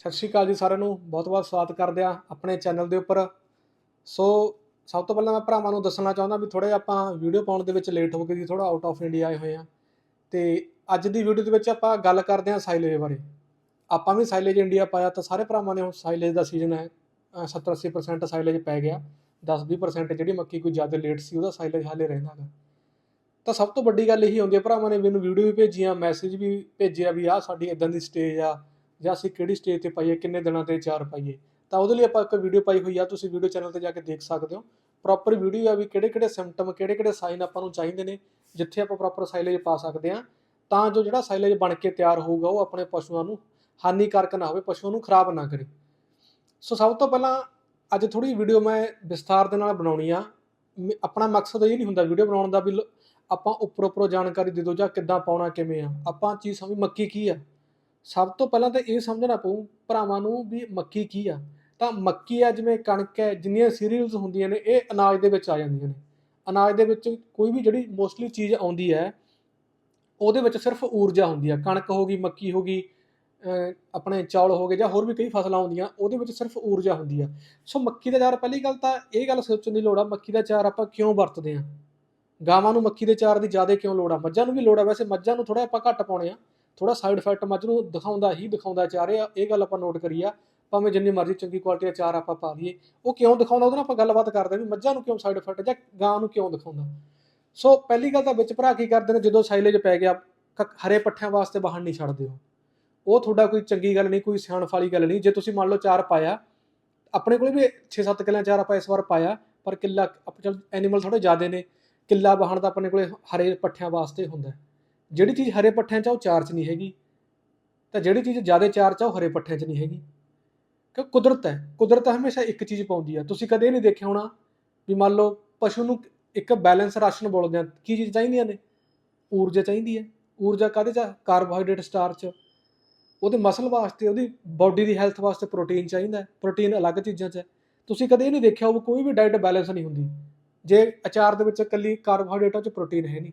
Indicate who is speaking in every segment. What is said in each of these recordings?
Speaker 1: ਸਤਿ ਸ਼੍ਰੀ ਅਕਾਲ ਜੀ ਸਾਰਿਆਂ ਨੂੰ ਬਹੁਤ-ਬਹੁਤ ਸਵਾਗਤ ਕਰਦੇ ਆ ਆਪਣੇ ਚੈਨਲ ਦੇ ਉੱਪਰ। ਸੋ, ਸਭ ਤੋਂ ਪਹਿਲਾਂ ਮੈਂ ਭਰਾਵਾਂ ਨੂੰ ਦੱਸਣਾ ਚਾਹੁੰਦਾ ਵੀ ਥੋੜੇ ਆਪਾਂ ਵੀਡੀਓ ਪਾਉਣ ਦੇ ਵਿੱਚ ਲੇਟ ਹੋ ਗਏ ਜੀ ਥੋੜਾ ਆਊਟ ਆਫ ਇੰਡੀਆ ਆਏ ਹੋਏ ਆ ਤੇ ਅੱਜ ਦੀ ਵੀਡੀਓ ਦੇ ਵਿੱਚ ਆਪਾਂ ਗੱਲ ਕਰਦੇ ਆ ਸਾਈਲੇਜ ਬਾਰੇ। ਆਪਾਂ ਵੀ ਸਾਈਲੇਜ ਇੰਡੀਆ ਪਾਇਆ ਤਾਂ ਸਾਰੇ ਭਰਾਵਾਂ ਨੇ ਹੁਣ ਸਾਈਲੇਜ ਦਾ ਸੀਜ਼ਨ ਹੈ। 70-80% ਸਾਈਲੇਜ ਪੈ ਗਿਆ 10-20% ਜਿਹੜੀ ਮੱਕੀ ਕੋਈ ਜ਼ਿਆਦਾ ਲੇਟ ਸੀ, ਉਹਦਾ ਸਾਈਲੇਜ ਹਾਲੇ ਰਹਿੰਦਾ ਗਾ। ਤਾਂ ਸਭ ਤੋਂ ਵੱਡੀ ਗੱਲ ਇਹੀ ਹੁੰਦੀ ਹੈ, ਭਰਾਵਾਂ ਨੇ ਮੈਨੂੰ ਵੀਡੀਓ ਵੀ ਭੇਜੀਆਂ ਮੈਸੇਜ ਵੀ ਭੇਜਿਆ ਵੀ ਆਹ ਸਾਡੀ ਇਦਾਂ ਦੀ ਸਟੇਜ ਆ ਜਾਂ ਅਸੀਂ ਕਿਹੜੀ ਸਟੇਜ ਤੇ ਪਾਈਏ, ਕਿੰਨੇ ਦਿਨਾਂ ਤੇ ਚਾਰ ਪਾਈਏ, ਤਾਂ ਉਹਦੇ ਲਈ ਆਪਾਂ ਇੱਕ ਵੀਡੀਓ ਪਾਈ ਹੋਈ ਆ, ਤੁਸੀਂ ਵੀਡੀਓ ਚੈਨਲ ਤੇ ਜਾ ਕੇ ਦੇਖ ਸਕਦੇ ਹੋ। ਪ੍ਰੋਪਰ ਵੀਡੀਓ ਆ ਵੀ ਕਿਹੜੇ ਕਿਹੜੇ ਸਿੰਪਟਮ ਕਿਹੜੇ ਕਿਹੜੇ ਸਾਈਨ ਆਪਾਂ ਨੂੰ ਚਾਹੀਦੇ ਨੇ, ਜਿੱਥੇ ਆਪਾਂ ਪ੍ਰੋਪਰ ਸਾਈਲੇਜ ਪਾ ਸਕਦੇ ਆ ਤਾਂ ਜੋ ਜਿਹੜਾ ਸਾਈਲੇਜ ਬਣ ਕੇ ਤਿਆਰ ਹੋਊਗਾ, ਉਹ ਆਪਣੇ ਪਸ਼ੂਆਂ ਨੂੰ ਹਾਨੀਕਾਰਕ ਨਾ ਹੋਵੇ, ਪਸ਼ੂਆਂ ਨੂੰ ਖਰਾਬ ਨਾ ਕਰੇ। ਸੋ ਸਭ ਤੋਂ ਪਹਿਲਾਂ ਅੱਜ ਥੋੜੀ ਵੀਡੀਓ ਮੈਂ ਵਿਸਥਾਰ ਦੇ ਨਾਲ ਬਣਾਉਣੀ ਆ। ਮ- ਆਪਣਾ ਮਕਸਦ ਇਹ ਨਹੀਂ ਹੁੰਦਾ ਵੀਡੀਓ ਬਣਾਉਣ ਦਾ ਵੀ ਆਪਾਂ ਉੱਪਰ ਉੱਪਰੋਂ ਜਾਣਕਾਰੀ ਦੇ ਦਿਓ ਜਾਂ ਕਿੱਦਾਂ ਪਾਉਣਾ, ਕਿਵੇਂ ਆ। ਆਪਾਂ ਚੀਜ਼ ਸਮਝ, ਮੱਕੀ ਕੀ ਆ? ਸਭ ਤੋਂ ਪਹਿਲਾਂ ਤਾਂ ਇਹ ਸਮਝਣਾ ਪਊ, ਭਰਾਵਾਂ ਨੂੰ ਵੀ ਮੱਕੀ ਕੀ ਆ? ਤਾਂ ਮੱਕੀ ਆ ਜਿਵੇਂ ਕਣਕ ਹੈ, ਜਿੰਨੀਆਂ ਸੀਰੀਅਲਸ ਹੁੰਦੀਆਂ ਨੇ, ਇਹ ਅਨਾਜ ਦੇ ਵਿੱਚ ਆ ਜਾਂਦੀਆਂ ਨੇ। ਅਨਾਜ ਦੇ ਵਿੱਚ ਕੋਈ ਵੀ ਜਿਹੜੀ ਮੋਸਟਲੀ ਚੀਜ਼ ਆਉਂਦੀ ਹੈ, ਉਹਦੇ ਵਿੱਚ ਸਿਰਫ ਊਰਜਾ ਹੁੰਦੀ ਆ। ਕਣਕ ਹੋ ਗਈ, ਮੱਕੀ ਹੋ ਗਈ ਆਪਣੇ ਚੌਲ ਹੋ ਗਏ ਜਾਂ ਹੋਰ ਵੀ ਕਈ ਫਸਲਾਂ ਆਉਂਦੀਆਂ ਉਹਦੇ ਵਿੱਚ ਸਿਰਫ ਊਰਜਾ ਹੁੰਦੀ ਆ। ਸੋ ਮੱਕੀ ਦਾ ਚਾਰ, ਪਹਿਲੀ ਗੱਲ ਤਾਂ ਇਹ ਗੱਲ ਸੋਚਣ ਦੀ ਲੋੜ ਆ, ਮੱਕੀ ਦਾ ਚਾਰ ਆਪਾਂ ਕਿਉਂ ਵਰਤਦੇ ਆ? ਗਾਵਾਂ ਨੂੰ ਮੱਕੀ ਦੇ ਚਾਰ ਦੀ ਜ਼ਿਆਦਾ ਕਿਉਂ ਲੋੜ ਆ? ਮੱਝਾਂ ਨੂੰ ਵੀ ਲੋੜ ਆ। ਵੈਸੇ ਮੱਝਾਂ ਨੂੰ ਥੋੜਾ ਆਪਾਂ ਘੱਟ ਪਾਉਣੇ ਆ। ਥੋੜਾ ਸਾਈਡ ਇਫੈਕਟ ਮੱਝ ਨੂੰ ਦਿਖਾਉਂਦਾ ਹੀ ਦਿਖਾਉਂਦਾ ਚਾਰ ਇਹ ਇਹ ਗੱਲ ਆਪਾਂ ਨੋਟ ਕਰੀ ਆ ਭਾਵੇਂ ਜਿੰਨੀ ਮਰਜ਼ੀ ਚੰਗੀ ਕੁਆਲਿਟੀ ਦਾ ਚਾਰ ਆਪਾਂ ਪਾ ਲਈਏ, ਉਹ ਕਿਉਂ ਦਿਖਾਉਂਦਾ ਉਹਦੇ ਨਾਲ ਆਪਾਂ ਗੱਲਬਾਤ ਕਰਦੇ ਵੀ ਮੱਝਾਂ ਨੂੰ ਕਿਉਂ ਸਾਈਡ ਇਫੈਕਟ ਜਾਂ ਗਾਂ ਨੂੰ ਕਿਉਂ ਦਿਖਾਉਂਦਾ। ਸੋ ਪਹਿਲੀ ਗੱਲ ਤਾਂ ਵਿੱਚ ਭਰਾ ਕੀ ਕਰਦੇ ਨੇ, ਜਦੋਂ ਸਾਈਲੇਜ ਪੈ ਗਿਆ, ਕ- ਹਰੇ ਪੱਠਿਆਂ ਵਾਸਤੇ ਬਾਹਰ ਨਹੀਂ ਛੱਡਦੇ ਹੋ ਉਹ ਤੁਹਾਡਾ ਕੋਈ ਚੰਗੀ ਗੱਲ ਨਹੀਂ, ਕੋਈ ਸਿਆਣਫ ਵਾਲੀ ਗੱਲ ਨਹੀਂ, ਜੇ ਤੁਸੀਂ ਮੰਨ ਲਓ ਚਾਰ ਪਾਇਆ, ਆਪਣੇ ਕੋਲ ਵੀ 6-7 ਕਿੱਲਿਆਂ ਚਾਰ ਆਪਾਂ ਇਸ ਵਾਰ ਪਾਇਆ, ਪਰ ਕਿੱਲਾ ਚਲ ਐਨੀਮਲ ਥੋੜੇ ਜ਼ਿਆਦੇ ਨੇ, ਕਿੱਲਾ ਬਾਹਣ ਦਾ ਆਪਣੇ ਕੋਲੇ ਹਰੇ ਪੱਠਿਆਂ ਵਾਸਤੇ ਹੁੰਦਾ। ਜਿਹੜੀ ਚੀਜ਼ ਹਰੇ ਪੱਠਿਆਂ 'ਚ ਆ, ਉਹ ਚਾਰ 'ਚ ਨਹੀਂ ਹੈਗੀ। ਤਾਂ ਜਿਹੜੀ ਚੀਜ਼ ਜ਼ਿਆਦਾ ਚਾਰ 'ਚ ਆ, ਉਹ ਹਰੇ ਪੱਠਿਆਂ 'ਚ ਨਹੀਂ ਹੈਗੀ। ਕਿ ਕੁਦਰਤ ਹੈ। ਕੁਦਰਤ ਹਮੇਸ਼ਾ ਇੱਕ ਚੀਜ਼ ਪਾਉਂਦੀ ਆ। ਤੁਸੀਂ ਕਦੇ ਨਹੀਂ ਦੇਖਿਆ ਹੋਣਾ ਵੀ ਮੰਨ ਲਓ ਪਸ਼ੂ ਨੂੰ ਇੱਕ ਬੈਲੈਂਸ ਰਾਸ਼ਨ ਬੋਲਦੇ ਆ। ਕੀ ਚੀਜ਼ ਚਾਹੀਦੀਆਂ ਨੇ? ਊਰਜਾ ਚਾਹੀਦੀ ਹੈ। ਊਰਜਾ ਕਾਹਦੇ 'ਚ ਆ? ਕਾਰਬੋਹਾਈਡਰੇਟ ਸਟਾਰਚ ਉਹਦੇ ਮਸਲ ਵਾਸਤੇ, ਉਹਦੀ ਬਾਡੀ ਦੀ ਹੈਲਥ ਵਾਸਤੇ ਪ੍ਰੋਟੀਨ ਚਾਹੀਦਾ ਪ੍ਰੋਟੀਨ ਅਲੱਗ ਚੀਜ਼ਾਂ 'ਚ ਹੈ। ਤੁਸੀਂ ਕਦੇ ਇਹ ਨਹੀਂ ਦੇਖਿਆ ਉਹ ਕੋਈ ਵੀ ਡਾਈਟ ਬੈਲੈਂਸ ਨਹੀਂ ਹੁੰਦੀ। ਜੇ ਅਚਾਰ ਦੇ ਵਿੱਚ ਇਕੱਲੀ ਕਾਰਬੋਹਾਈਡਰੇਟਾਂ 'ਚ ਪ੍ਰੋਟੀਨ ਹੈ ਨਹੀਂ।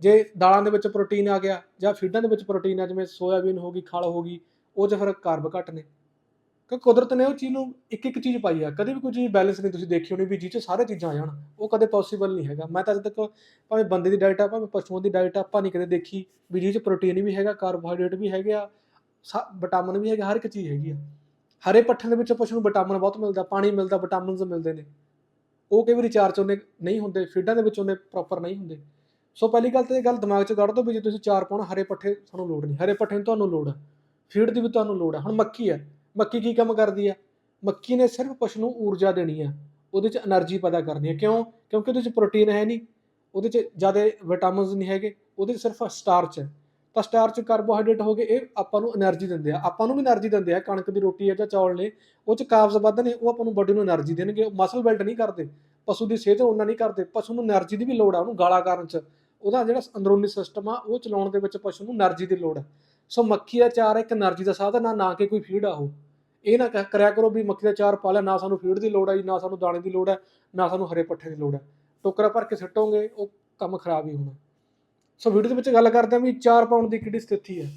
Speaker 1: ਜੇ ਦਾਲਾਂ ਦੇ ਵਿੱਚ ਪ੍ਰੋਟੀਨ ਆ ਗਿਆ ਜਾਂ ਫੀਡਾਂ ਦੇ ਵਿੱਚ ਪ੍ਰੋਟੀਨ ਆ, ਜਿਵੇਂ ਸੋਇਆਬੀਨ ਹੋ ਗਈ, ਖਲ ਹੋ ਗਈ, ਉਹ 'ਚ ਫਿਰ ਕਾਰਬ ਘੱਟ ਨੇ। ਕਿ ਕੁਦਰਤ ਨੇ ਉਹ ਚੀਜ਼ ਨੂੰ ਇੱਕ ਇੱਕ ਚੀਜ਼ ਪਾਈ ਆ, ਕਦੇ ਵੀ ਕੋਈ ਚੀਜ਼ ਬੈਲੈਂਸ ਨਹੀਂ ਤੁਸੀਂ ਦੇਖੀ ਹੋਣੀ ਵੀ ਜਿਹ 'ਚ ਸਾਰੇ ਚੀਜ਼ਾਂ ਆ ਜਾਣ, ਉਹ ਕਦੇ ਪੋਸੀਬਲ ਨਹੀਂ ਹੈਗਾ। ਮੈਂ ਤਾਂ ਅਜੇ ਤੱਕ ਭਾਵੇਂ ਬੰਦੇ ਦੀ ਡਾਈਟ ਆ, ਭਾਵੇਂ ਪਸ਼ੂਆਂ ਦੀ ਡਾਈਟ ਆ, ਆਪਾਂ ਨਹੀਂ ਕਦੇ ਦੇਖੀ ਵੀ ਜਿਹ 'ਚ ਪ੍ਰੋਟੀਨ ਵੀ ਹੈਗਾ ਕਾਰਬੋਹਾਈਡਰੇਟ ਵੀ ਹੈਗੇ ਆ ਵਿਟਾਮਿਨ ਵੀ ਹੈਗਾ, ਹਰ ਇੱਕ ਚੀਜ਼ ਹੈਗੀ ਆ। ਹਰੇ ਪੱਠਿਆਂ ਦੇ ਵਿੱਚ ਪਸ਼ੂ ਨੂੰ ਵਿਟਾਮਿਨ ਬਹੁਤ ਮਿਲਦਾ, ਪਾਣੀ ਮਿਲਦਾ ਵਿਟਾਮਿਨਸ ਮਿਲਦੇ ਨੇ। ਉਹ ਕਈ ਵਾਰੀ ਚਾਰ ਚ ਉਹਨੇ ਨਹੀਂ ਹੁੰਦੇ, ਫੀਡਾਂ ਦੇ ਵਿੱਚ ਉਹਨੇ ਪ੍ਰੋਪਰ ਨਹੀਂ ਹੁੰਦੇ। ਸੋ ਪਹਿਲੀ ਗੱਲ ਤੇ ਇਹ ਗੱਲ ਦਿਮਾਗ 'ਚ ਕੱਢ ਦਿਓ ਵੀ ਜੇ ਤੁਸੀਂ ਚਾਰ ਪਾਉਣ, ਹਰੇ ਪੱਠੇ ਤੁਹਾਨੂੰ ਲੋੜ ਨਹੀਂ। ਹਰੇ ਪੱਠੇ ਨੂੰ ਤੁਹਾਨੂੰ ਲੋੜ ਹੈ ਫੀਡ ਦੀ ਵੀ ਤੁਹਾਨੂੰ ਲੋੜ ਹੈ ਹੁਣ ਮੱਕੀ ਹੈ ਮੱਕੀ ਕੀ ਕੰਮ ਕਰਦੀ ਹੈ ਮੱਕੀ ਨੇ ਸਿਰਫ ਪਸ਼ੂ ਨੂੰ ਊਰਜਾ ਦੇਣੀ ਹੈ ਉਹਦੇ 'ਚ એનર્ਜੀ ਪੈਦਾ ਕਰਨੀ ਹੈ ਕਿਉਂ? ਕਿਉਂਕਿ ਉਹਦੇ 'ਚ ਪ੍ਰੋਟੀਨ ਹੈ ਨਹੀਂ। ਉਹਦੇ 'ਚ ਜ਼ਿਆਦਾ ਵਿਟਾਮਿਨਸ ਨਹੀਂ ਹੈਗੇ। ਉਹਦੇ 'ਚ ਸਿਰਫ ਸਟਾਰਚ ਹੈ ਤਾਂ ਸਟਾਰਚ, ਕਾਰਬੋਹਾਈਡਰੇਟ ਹੋ ਗਏ ਇਹ ਆਪਾਂ ਨੂੰ એનર્ਜੀ ਦਿੰਦੇ ਆ। ਆਪਾਂ ਨੂੰ ਵੀ એનર્ਜੀ ਦਿੰਦੇ ਆ। ਕਣਕ ਦੀ ਰੋਟੀ ਹੈ ਜਾਂ ਚੌਲ ਨੇ, ਉਹ 'ਚ ਕਾਰਬਸ ਵੱਧ ਨੇ, ਉਹ ਆਪਾਂ ਨੂੰ ਬੋਡੀ ਨੂੰ એનર્ਜੀ ਦੇਣਗੇ। ਉਹ ਮਸਲ ਬਿਲਡ ਨਹੀਂ ਕਰਦੇ। ਪਸ਼ੂ ਦੀ ਸਿਹਤ ਉਹਨਾਂ ਨਹੀਂ ਕਰਦੇ। ਪਸ਼ੂ ਨੂੰ એનર્ਜੀ ਦੀ ਵੀ ਲੋੜ ਆ। ਉਹਨੂੰ ਗਾਲਾ ਕਰਨ 'ਚ। ਉਹਦਾ ਜਿਹੜਾ ਅੰਦਰੂਨੀ ਸਿਸਟਮ ਆ, ਉਹ ਚਲਾਉਣ ਦੇ ਵਿੱਚ ਪਸ਼ੂ ਨੂੰ એનર્ਜੀ ਦੀ ਲੋੜ ਹੈ ਸੋ ਮੱਖੀ ਦਾ ਚਾਰ ਇੱਕ એનર્ਜੀ ਦਾ ਸਾਧਨ ਆ, ਨਾ ਕਿ ਕੋਈ ਫੀਡ ਆ ਉਹ। ਇਹ ਨਾ ਕਰਿਆ ਕਰੋ ਵੀ ਮੱਖੀ ਦਾ ਚਾਰ ਪਾ ਲਿਆ, ਨਾ ਸਾਨੂੰ ਫੀਡ ਦੀ ਲੋੜ ਆਈ ਨਾ ਸਾਨੂੰ ਦਾਣੇ ਦੀ ਲੋੜ ਹੈ ਨਾ ਸਾਨੂੰ ਹਰੇ ਪੱਠੇ ਦੀ ਲੋੜ ਹੈ ਟੋਕਰਾ ਭਰ ਕੇ ਸਿੱਟੋਗੇ, ਉਹ ਕੰਮ ਖਰਾਬ ਹੀ ਹੋਣਾ। ਸੋ ਵੀਡੀਓ ਦੇ ਵਿੱਚ ਗੱਲ ਕਰਦੇ ਆ ਵੀ ਚਾਰ ਪਾਉਣ ਦੀ ਕਿਹੜੀ ਸਥਿਤੀ ਹੈ।